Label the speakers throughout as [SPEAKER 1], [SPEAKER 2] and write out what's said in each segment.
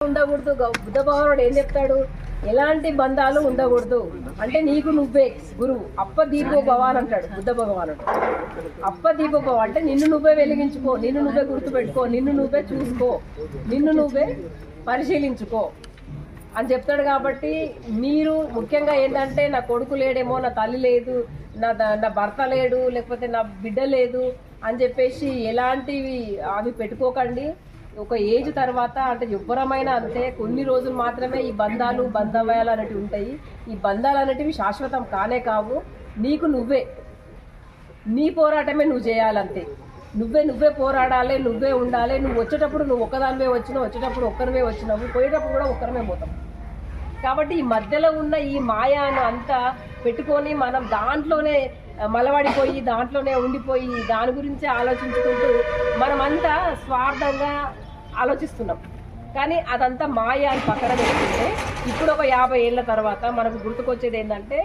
[SPEAKER 1] ఉండకూడదు. గౌ- బుద్ధ భగవానుడు ఏం చెప్తాడు? ఎలాంటి బంధాలు ఉండకూడదు. అంటే నీకు నువ్వే గురువు. అప్ప దీపో భవ అంటాడు బుద్ధ భగవానుడు అప్ప దీపో భవ అంటే నిన్ను నువ్వే వెలిగించుకో నిన్ను నువ్వే గుర్తుపెట్టుకో నిన్ను నువ్వే చూసుకో నిన్ను నువ్వే పరిశీలించుకో. అని చెప్తాడు కాబట్టి మీరు ముఖ్యంగా ఏంటంటే నా కొడుకు లేడేమో నా తల్లి లేదు నా నా భర్త లేడు లేకపోతే నా బిడ్డ లేదు అని చెప్పేసి ఎలాంటివి అవి పెట్టుకోకండి. ఒక ఏజ్ తర్వాత అంటే ఎవ్వరమైనా అంతే కొన్ని రోజులు మాత్రమే ఈ బంధాలు బంధవ్యాలు అనేటివి ఉంటాయి. ఈ బంధాలు అనేటివి శాశ్వతం కానే కావు. నీకు నువ్వే. నీ పోరాటమే నువ్వు చేయాలంతే. నువ్వే నువ్వే పోరాడాలి నువ్వే ఉండాలి నువ్వు వచ్చేటప్పుడు నువ్వు ఒక్కదానివే వచ్చినావు వచ్చేటప్పుడు ఒక్కరివే వచ్చినావు పోయేటప్పుడు కూడా ఒక్కరమే పోతాం. కాబట్టి ఈ మధ్యలో ఉన్న ఈ మాయాను అంతా పెట్టుకొని మనం దాంట్లోనే మలవడిపోయి దాంట్లోనే ఉండిపోయి దాని గురించే ఆలోచించుకుంటూ మనమంతా స్వార్థంగా ఆలోచిస్తున్నాం. కానీ అదంతా మాయ అని పక్కన పెట్టుకుంటే ఇప్పుడు ఒక యాభై ఏళ్ళ తర్వాత మనకు గుర్తుకొచ్చేది ఏంటంటే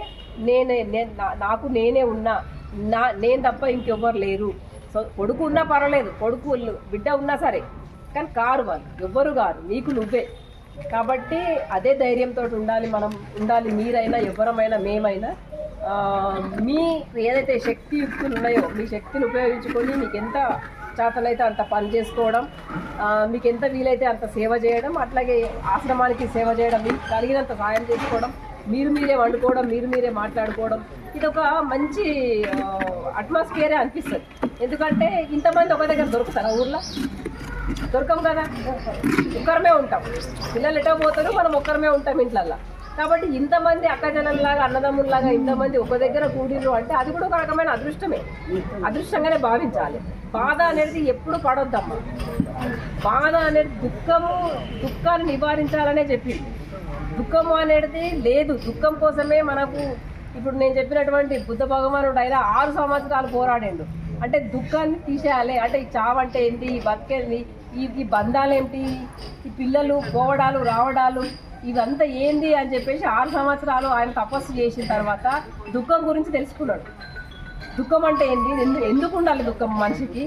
[SPEAKER 1] నేనే నేను నాకు నేనే ఉన్నా నా నేను తప్ప ఇంకెవ్వరు లేరు. సో కొడుకు ఉన్నా పర్వాలేదు కొడుకు బిడ్డ ఉన్నా సరే. కానీ కారు వాళ్ళు ఎవ్వరు కారు నీకు నువ్వే. కాబట్టి అదే ధైర్యంతో ఉండాలి మనం ఉండాలి మీరైనా ఎవరమైనా మేమైనా. మీ ఏదైతే శక్తి యుక్తులు ఉన్నాయో మీ శక్తిని ఉపయోగించుకొని మీకు ఎంత చేతనైతే అంత పని చేసుకోవడం మీకు ఎంత వీలైతే అంత సేవ చేయడం అట్లాగే ఆశ్రమానికి సేవ చేయడం మీకు కలిగినంత సాయం చేసుకోవడం మీరు మీరే వండుకోవడం మీరు మీరే మాట్లాడుకోవడం. ఇది ఒక మంచి అట్మాస్ఫియరే అనిపిస్తుంది. ఎందుకంటే ఇంతమంది ఒక దగ్గర దొరుకుతారా. ఊర్లో దొరకం కదా. ఒక్కరమే ఉంటాం. పిల్లలు ఎటో పోతారు మనం ఒక్కరమే ఉంటాం ఇంట్లల్లో. కాబట్టి ఇంతమంది అక్కజనంలాగా అన్నదమ్ముల్లాగా ఇంతమంది ఒక దగ్గర కూడిరు అంటే అది కూడా ఒక రకమైన అదృష్టమే. అదృష్టంగానే భావించాలి. బాధ అనేది ఎప్పుడు పడొద్దమ్మా. బాధ అనేది దుఃఖము దుఃఖాన్ని నివారించాలనే చెప్పింది. దుఃఖము అనేది లేదు. దుఃఖం కోసమే మనకు ఇప్పుడు నేను చెప్పినటువంటి బుద్ధ భగవానుడు ఆయన ఆరు సంవత్సరాలు పోరాడిండు. అంటే దుఃఖాన్ని తీసేయాలి. అంటే ఈ చావంటే ఏంటి? ఈ బతికేది? ఈ ఈ బంధాలేంటి ఈ పిల్లలు పోవడాలు రావడాలు ఇవంతా ఏంది అని చెప్పేసి ఆరు సంవత్సరాలు ఆయన తపస్సు చేసిన తర్వాత దుఃఖం గురించి తెలుసుకున్నాడు. దుఃఖం అంటే ఏంటి ఎందుకు ఉండాలి దుఃఖం మనిషికి?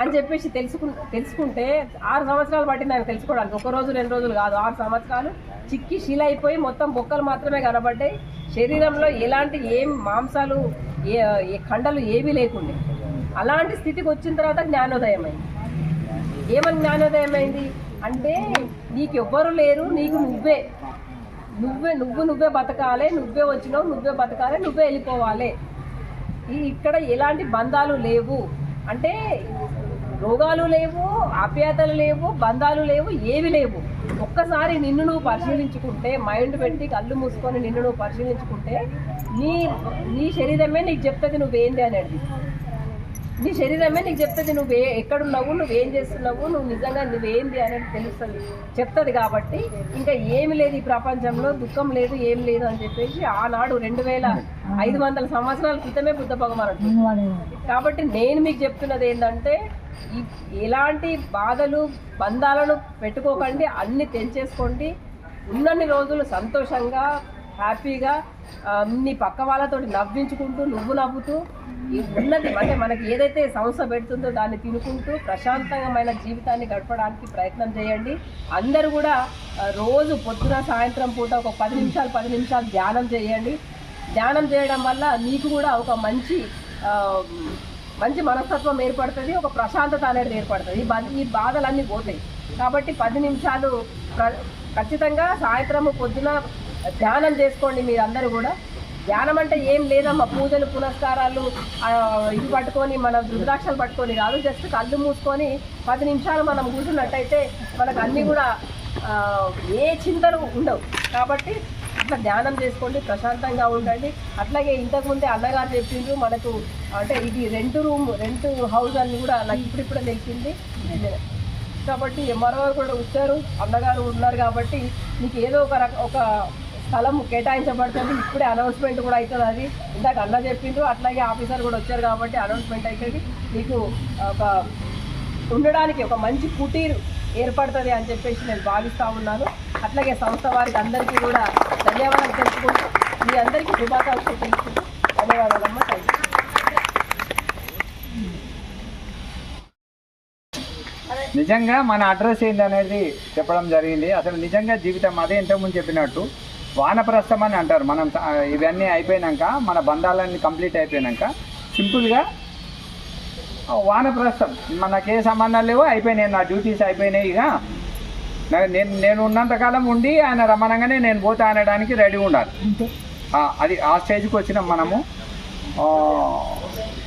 [SPEAKER 1] అని చెప్పేసి తెలుసుకు తెలుసుకుంటే ఆరు సంవత్సరాలు పట్టింది ఆయన తెలుసుకోవడానికి. ఒక రోజు రెండు రోజులు కాదు ఆరు సంవత్సరాలు చిక్కి శీల అయిపోయి మొత్తం బొక్కలు మాత్రమే కనబడ్డాయి. శరీరంలో ఎలాంటి ఏం మాంసాలు ఏ ఏ కండలు ఏమీ లేకుండే. అలాంటి స్థితికి వచ్చిన తర్వాత జ్ఞానోదయం అయింది. ఏమని జ్ఞానోదయం అయింది? అంటే నీకు ఎవ్వరు లేరు నీకు నువ్వే. నువ్వే నువ్వు నువ్వే బతకాలి నువ్వే వచ్చినావు నువ్వే బతకాలి నువ్వే వెళ్ళిపోవాలి. ఇక్కడ ఎలాంటి బంధాలు లేవు. అంటే రోగాలు లేవు ఆప్యాయతలు లేవు బంధాలు లేవు ఏవి లేవు. ఒక్కసారి నిన్ను నువ్వు పరిశీలించుకుంటే మైండ్ పెట్టి కళ్ళు మూసుకొని నిన్ను నువ్వు పరిశీలించుకుంటే నీ నీ శరీరమే నీకు చెప్తుంది నువ్వేంది అనేది. నీ శరీరమే నీకు చెప్తుంది నువ్వు ఎక్కడున్నావు నువ్వేం చేస్తున్నావు నువ్వు నిజంగా నువ్వేంది అనేది తెలుస్తుంది. చెప్తుంది కాబట్టి ఇంకా ఏమి లేదు ఈ ప్రపంచంలో దుఃఖం లేదు ఏం లేదు అని చెప్పేసి ఆనాడు రెండు వేల ఐదు వందల సంవత్సరాల క్రితమే బుద్ధ భగవానుడు. కాబట్టి నేను మీకు చెప్తున్నది ఏంటంటే ఎలాంటి బాధలు బంధాలను పెట్టుకోకండి అన్ని తెంచేసుకోండి. ఉన్నన్ని రోజులు సంతోషంగా హ్యాపీగా నీ పక్క వాళ్ళతో నవ్వించుకుంటూ నువ్వు నవ్వుతూ ఉన్నది అంటే మనకి ఏదైతే సమస్య పెడుతుందో దాన్ని తినుకుంటూ ప్రశాంతమైన జీవితాన్ని గడపడానికి ప్రయత్నం చేయండి. అందరూ కూడా రోజు పొద్దున సాయంత్రం పూట ఒక పది నిమిషాలు పది నిమిషాలు ధ్యానం చేయండి. ధ్యానం చేయడం వల్ల మీకు కూడా ఒక మంచి మంచి మనస్తత్వం ఏర్పడుతుంది ఒక ప్రశాంతత అనేది ఏర్పడుతుంది. ఈ ఈ బాధలన్నీ పోతాయి. కాబట్టి పది నిమిషాలు ఖచ్చితంగా సాయంత్రము పొద్దున ధ్యానం చేసుకోండి మీరందరూ కూడా. ధ్యానం అంటే ఏం లేదమ్మా పూజలు పునస్కారాలు ఇది పట్టుకొని మన రుద్రాక్షలు పట్టుకొని కాదు జస్ట్ కళ్ళు మూసుకొని పది నిమిషాలు మనం కూర్చున్నట్టయితే మనకు అన్నీ కూడా ఏ చింతలు ఉండవు. కాబట్టి అట్లా ధ్యానం చేసుకోండి ప్రశాంతంగా ఉండండి. అట్లాగే ఇంతకుముందే అన్నగారు చెప్పిండ్రు మనకు అంటే ఇది రెంట్ రూమ్ రెంట్ హౌస్ అని కూడా నాకు ఇప్పుడిప్పుడే తెలిసింది. కాబట్టి ఎంఆర్ఓ కూడా వచ్చారు అన్నగారు ఉన్నారు కాబట్టి మీకు ఏదో ఒక రక ఒక స్థలం కేటాయించబడుతుంది. ఇప్పుడే అనౌన్స్మెంట్ కూడా అవుతుంది అది. ఇందాక అన్న చెప్పిండ్రు అట్లాగే ఆఫీసర్ కూడా వచ్చారు కాబట్టి అనౌన్స్మెంట్ అవుతుంది. మీకు ఒక ఉండడానికి ఒక మంచి కుటీరు ఏర్పడుతుంది అని చెప్పేసి నేను భావిస్తూ ఉన్నాను. అట్లాగే సంస్థ వారికి అందరికీ కూడా ధన్యవాదాలు తెలుసుకుంటూ మీ అందరికీ శుభాకాంక్షలు తెలుసుకుంటూ ధన్యవాదాలమ్మా. థ్యాంక్ యూ
[SPEAKER 2] నిజంగా మన అడ్రస్ ఏంటనేది అనేది చెప్పడం జరిగింది. అసలు నిజంగా జీవితం అదే ఇంతకుముందు చెప్పినట్టు వానప్రస్థం అని అంటారు. మనం ఇవన్నీ అయిపోయినాక మన బంధాలన్నీ కంప్లీట్ అయిపోయినాక సింపుల్గా వానప్రస్థం. మనకే సంబంధాలు లేవు అయిపోయినాయి నా డ్యూటీస్ అయిపోయినాయి ఇక. నేను నేను ఉన్నంతకాలం ఉండి ఆయన రమ్మనంగానే నేను పోతా అనడానికి రెడీ ఉండాలి. అది ఆ స్టేజ్కి వచ్చినాం మనము.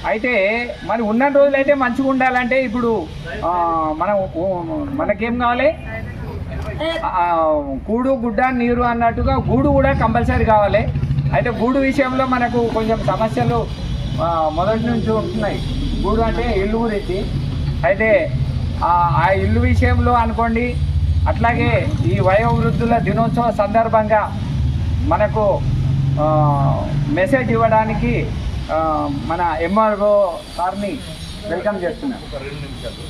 [SPEAKER 2] అయితే మరి ఉన్న రోజులైతే మంచిగా ఉండాలంటే ఇప్పుడు మనం మనకేం కావాలి? కూడు గుడ్డ నీరు అన్నట్టుగా గూడు కూడా కంపల్సరీ కావాలి. అయితే గూడు విషయంలో మనకు కొంచెం సమస్యలు మొదటి నుంచి ఉంటున్నాయి గూడు అంటే ఇల్లు గురించి. అయితే ఆ ఇల్లు విషయంలో అనుకోండి అట్లాగే ఈ వయోవృద్ధుల దినోత్సవ సందర్భంగా మనకు మెసేజ్ ఇవ్వడానికి మన ఎంఆర్ఓ సార్ని వెల్కమ్ చేస్తున్నాను
[SPEAKER 3] ఒక రెండు నిమిషాలు.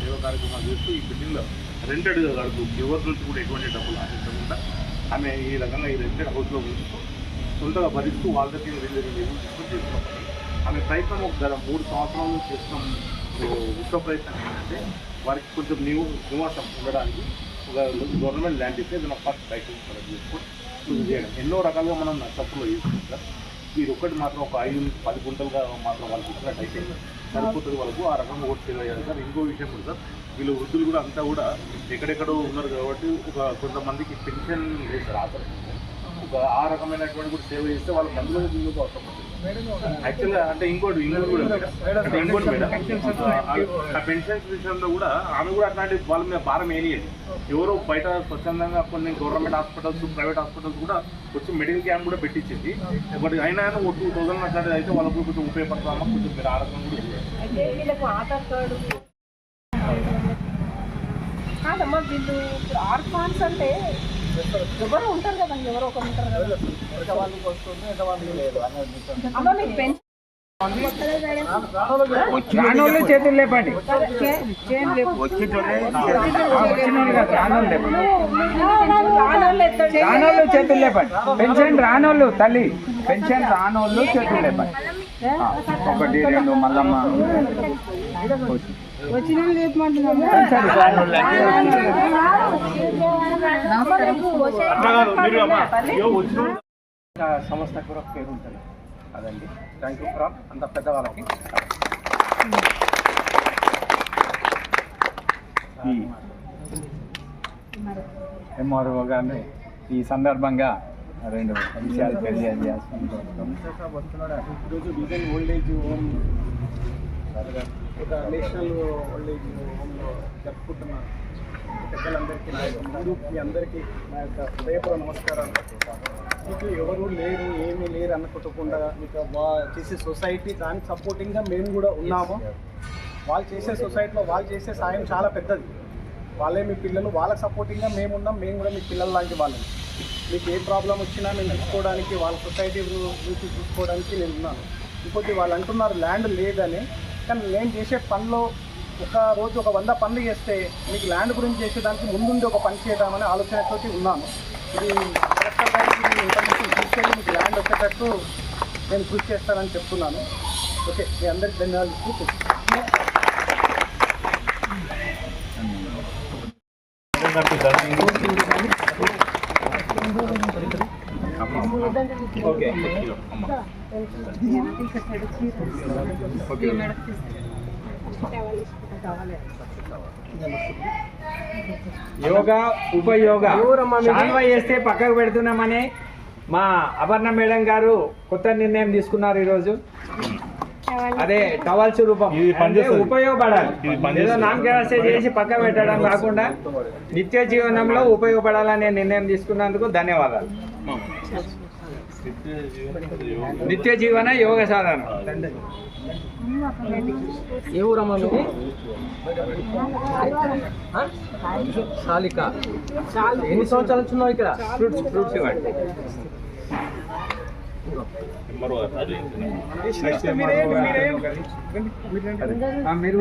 [SPEAKER 3] సేవ కార్యక్రమాలు చేస్తూ ఈ బిల్డింగ్లో రెంటెడ్ కడుతూ ఎవరి నుంచి కూడా ఎటువంటి డబ్బులు ఆశించకుండా ఆమె ఈ రకంగా ఈ రెంటెడ్ హౌస్లో ఉంటూ సొంతగా భరిస్తూ వాళ్ళ దగ్గర వెళ్ళి వెళ్ళి తీసుకొని చేసుకోవాలి ఆమె ప్రయత్నం ఒక గత మూడు సంవత్సరాలు చేస్తాం. ఉత్తమ ప్రయత్నం ఏంటంటే వారికి కొంచెం నివ నివాసం ఉండడానికి ఒక గవర్నమెంట్ ల్యాండ్ ఇస్తే ఏదైనా ఫస్ట్ టైటిల్ కలెక్ట్ చేసుకొని చేయడం. ఎన్నో రకాలుగా మనం నష్టంలో చేస్తాం సార్ ఇది ఒక్కటి మాత్రం ఒక ఐదు పది గుంటలుగా మాత్రం వాళ్ళకి ఇచ్చినట్టయితే సరిపోతుంది వాళ్ళకు. ఆ రకంగా ఓటు సేవ సార్. ఇంకో విషయం కూడా సార్. వీళ్ళు వృద్ధులు కూడా అంతా కూడా ఎక్కడెక్కడో ఉన్నారు కాబట్టి ఒక కొంతమందికి పెన్షన్ లేదు సార్. ఆధార్ ఒక ఆ రకమైనటువంటి కూడా సేవ చేస్తే వాళ్ళ మందులో ముందుకు అవసరం ఉంటుంది యాక్చువల్గా అంటే ఇంకోటి ఇంకోటి కూడా. అంటే ఇంకోటి మేడం ఆ- పెన్షన్స్ విషయంలో కూడా ఆమె కూడా అట్లాంటి వాళ్ళ మీద భారం ఏనియదు ఎవరో బయట స్వచ్ఛందంగా కొన్ని గవర్నమెంట్ హాస్పిటల్స్ ప్రైవేట్ హాస్పిటల్స్ కూడా వచ్చి మెడికల్ క్యాంప్ కూడా పెట్టించింది. బట్ అయినా ఒక టూ థౌసండ్ అట్లాంటిది అయితే వాళ్ళకు కొంచెం ఉపయోగపడతామా కొంచెం మీరు ఆ రకంగా కూడా
[SPEAKER 1] కాదమ్మా వీళ్ళు ఇప్పుడు ఆర్ఫాన్స్ అంటే ఎవరో ఉంటారు కదా ఎవరో ఒకరు ఉంటారు కదా. అమ్మ మీకు పెన్షన్
[SPEAKER 2] రానోళ్ళు చేతులు లేపండి. రానోళ్ళు చేతులు పెన్షన్ రానోళ్ళు తల్లి. పెన్షన్ రానోళ్ళు చేతులు లేపండి. ఒకటి రెండు మల్లమ్మ.
[SPEAKER 3] వచ్చిన
[SPEAKER 2] సంస్థ కూడా పేరు ఉంటుంది అదండి థ్యాంక్ యూ ఫ్రమ్ అంత పెద్దవాళ్ళకి ఈ ఎంఆర్ఓ గారిని ఈ సందర్భంగా రెండు విషయాలు తెలియజేస్తున్నాం
[SPEAKER 4] నేషనల్ ఓల్డ్ ఏజ్ హోమ్లో జరుపుకుంటున్న పెద్దలందరికీ నా యొక్క మీ అందరికీ నా యొక్క హృదయపూర్వ నమస్కారాలు. మీకు ఎవరు లేరు ఏమీ లేరు అనుకోకుండా మీకు చేసే సొసైటీ దానికి సపోర్టింగ్గా మేము కూడా ఉన్నాము. వాళ్ళు చేసే సొసైటీలో వాళ్ళు చేసే సాయం చాలా పెద్దది. వాళ్ళే మీ పిల్లలు వాళ్ళకి సపోర్టింగ్గా మేము ఉన్నాం మేము కూడా మీ పిల్లల లాంటి వాళ్ళని మీకు ఏ ప్రాబ్లం వచ్చినా మేము చూసుకోవడానికి వాళ్ళ సొసైటీ గురించి చూసుకోవడానికి నేను ఉన్నాను. ఇంకోటి వాళ్ళు అంటున్నారు ల్యాండ్ లేదని కానీ నేను చేసే పనిలో ఒక రోజు ఒక వంద పనులు చేస్తే మీకు ల్యాండ్ గురించి చేసేదానికి ముందుండి ఒక పని చేద్దామనే ఆలోచనతోటి ఉన్నాను. ఇది కలెక్టర్ గారికి ఇన్ఫర్మేషన్ తీసుకెళ్ళి మీకు ల్యాండ్ వచ్చేటట్టు నేను కృషి చేస్తానని చెప్తున్నాను. ఓకే మీ అందరికి ధన్యవాదాలు. ఇస్తూ
[SPEAKER 2] ఓకే. యోగా ఉపయోగ. శాల్వా చేస్తే పక్కకు పెడుతున్నామని మా అపర్ణ మేడం గారు కొత్త నిర్ణయం తీసుకున్నారు ఈరోజు. అదే టవల్స్ రూపం
[SPEAKER 3] ఇది పనిచేస్తుంది.
[SPEAKER 2] అంటే ఉపయోగపడాలి. ఏదో నామకేవాసే చేసి పక్క పెట్టడం కాకుండా నిత్య జీవనంలో ఉపయోగపడాలనే నిర్ణయం తీసుకున్నందుకు ధన్యవాదాలు. నిత్య జీవన యోగ సాధన.
[SPEAKER 4] ఏ ఊరమ్మా మీది? శాలిక. ఎన్ని సంవత్సరాల నుంచి ఉన్నావు ఇక్కడ?
[SPEAKER 2] ఫ్రూట్స్ ఫ్రూట్స్ ఇవ్వండి. మీరు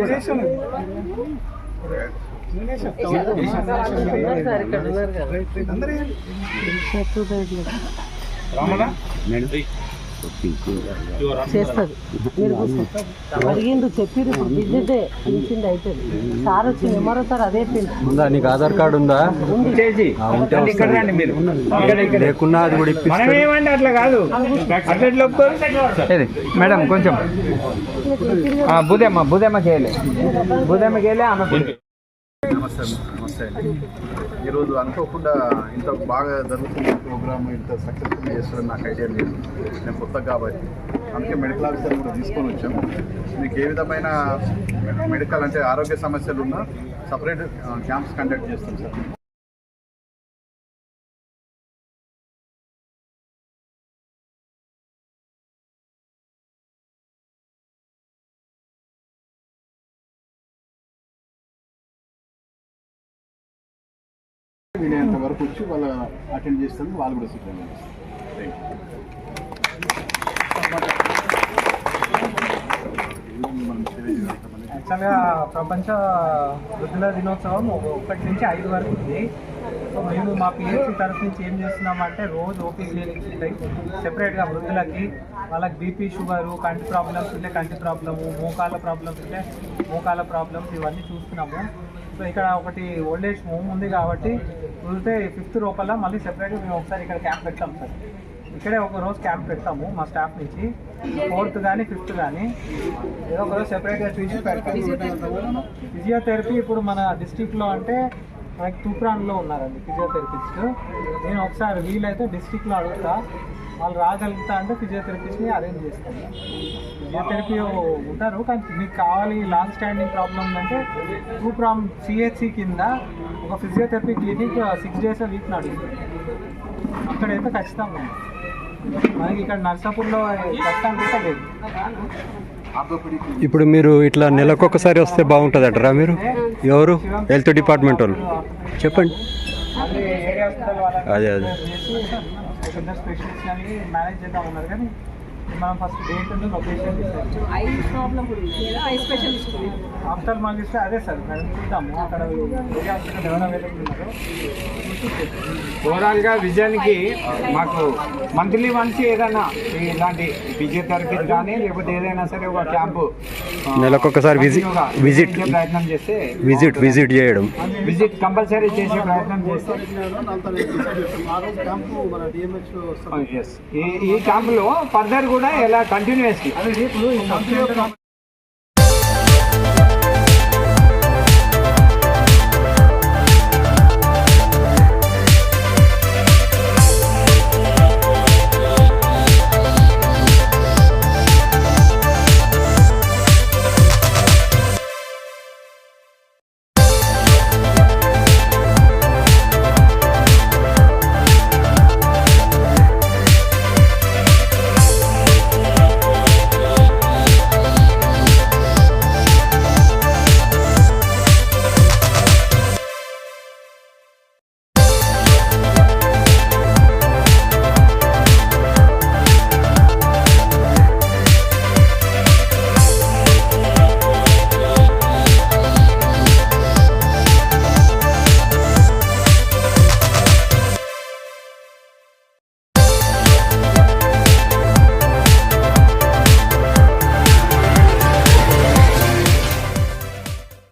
[SPEAKER 2] రామదా
[SPEAKER 5] చేస్తుంది. అడిగిండు ఇప్పుడు పిలిచింది సార్ వచ్చింది మరో సార్? అదే
[SPEAKER 6] ఉందా? నీకు ఆధార్ కార్డు ఉందా? ఉంటే లేకున్నా అది కూడా
[SPEAKER 2] మనం
[SPEAKER 6] ఇప్పిస్తారు
[SPEAKER 2] ఏమంటే అట్లా కాదు. మేడం కొంచెం. ఆ, బుదేమ్మ బుదేమ్మకి వేయలే బుదేమ్మకి వేయలే ఆమె
[SPEAKER 7] నమస్తే నమస్తే అండి ఈరోజు అనుకోకుండా ఇంత బాగా జరుగుతున్న ప్రోగ్రామ్ ఇంత సక్సెస్ఫుల్ చేస్తారని నాకు ఐడియా లేదు. నేను కొత్త కాబట్టి. అందుకే మెడికల్ ఆఫీసర్ కూడా తీసుకొని వచ్చాము. మీకు ఏ విధమైన మెడికల్ అంటే ఆరోగ్య సమస్యలు ఉన్నా సపరేట్ క్యాంప్స్ కండక్ట్ చేస్తాం సార్. వీలైనంత వరకు వచ్చి వాళ్ళు అటెండ్ చేస్తాను వాళ్ళు కూడా సిద్ధంగా థ్యాంక్ యూ
[SPEAKER 4] యాక్చువల్గా ప్రపంచ వృద్ధుల దినోత్సవం ఒకటి నుంచి ఐదు వరకు ఉంది. సో మేము మా పిహెచ్సి తరఫు నుంచి ఏం చేస్తున్నామంటే రోజు ఓపీ క్లినిక్స్ ఉంటాయి. సెపరేట్గా వృద్ధులకి వాళ్ళకి బీపీ షుగరు కంటి ప్రాబ్లమ్స్ ఉంటే కంటి ప్రాబ్లము మోకాళ్ళ ప్రాబ్లమ్స్ ఉంటే మోకాళ్ళ ప్రాబ్లమ్స్ ఇవన్నీ చూస్తున్నాము. సో ఇక్కడ ఒకటి ఓల్డ్ ఏజ్ హోమ్ ఉంది కాబట్టి కుదిరితే ఫిఫ్త్ లోపల మళ్ళీ సెపరేట్గా మేము ఒకసారి ఇక్కడ క్యాంప్ పెడతాం సార్. ఇక్కడే ఒక రోజు క్యాంప్ పెడతాము మా స్టాఫ్ నుంచి. ఫోర్త్ కానీ ఫిఫ్త్ కానీ ఏదో ఒక రోజు సెపరేట్గా చూసి పెడతాం ఫిజియోథెరపీ ఇప్పుడు మన డిస్టిక్లో అంటే మనకి తూప్రాన్లో ఉన్నారండి ఫిజియోథెరపిస్ట్. నేను ఒకసారి వీలైతే డిస్టిక్లో అడుగుతా. వాళ్ళు రాగలుగుతా అంటే ఫిజియోథెరపిస్ట్ని అరేంజ్ చేస్తాను. ఫిజియోథెరపీ ఉంటారు కానీ మీకు కావాలి లాంగ్ స్టాండింగ్ ప్రాబ్లమ్ అంటే తూప్రామ్ సిహెచ్సి కింద ఒక physiotherapy clinic six days week నడుస్తుంది. అక్కడైతే ఖచ్చితంగా మనకి ఇక్కడ నర్సాపూర్లో ప్రస్తుతానికి కూడా లేదు.
[SPEAKER 6] ఇప్పుడు మీరు ఇట్లా నెలకొకసారి వస్తే బాగుంటుందటరా మీరు? ఎవరు? హెల్త్ డిపార్ట్మెంట్ వాళ్ళు. చెప్పండి. అదే, అదే.
[SPEAKER 4] మనం ఫస్ట్ డేట్ ఉంది లొకేషన్
[SPEAKER 1] ఐ ప్రాబ్లం కూడా ఉంది లేదా ఐ స్పెషలిస్ట్
[SPEAKER 4] ఆఫ్టర్ మాగిస్తే అదే సార్ మేడం చూద్దాము. అక్కడ ఏరియా హాస్పిటల్ ఎవరు అవైలబుల్ ఉన్నారో. చూసి చేద్దాం.
[SPEAKER 2] ఓవరాల్గా విజన్కి మాకు మంత్లీ వన్స్ ఏదైనా ఇలాంటి ఫిజియోథెరపీ కానీ లేకపోతే ఏదైనా సరే ఒక క్యాంపు
[SPEAKER 6] నెలకొకసారి విజిట్ విజిట్
[SPEAKER 2] ప్రయత్నం చేస్తే
[SPEAKER 6] విజిట్ విజిట్ చేయడం.
[SPEAKER 2] విజిట్ కంపల్సరీ చేసే ప్రయత్నం చేస్తే
[SPEAKER 4] ఆ రోజు క్యాంపు మన డిఎంహెచ్
[SPEAKER 2] yes. ఈ ఈ క్యాంపులో ఫర్దర్ కూడా ఎలా కంటిన్యూస్లీ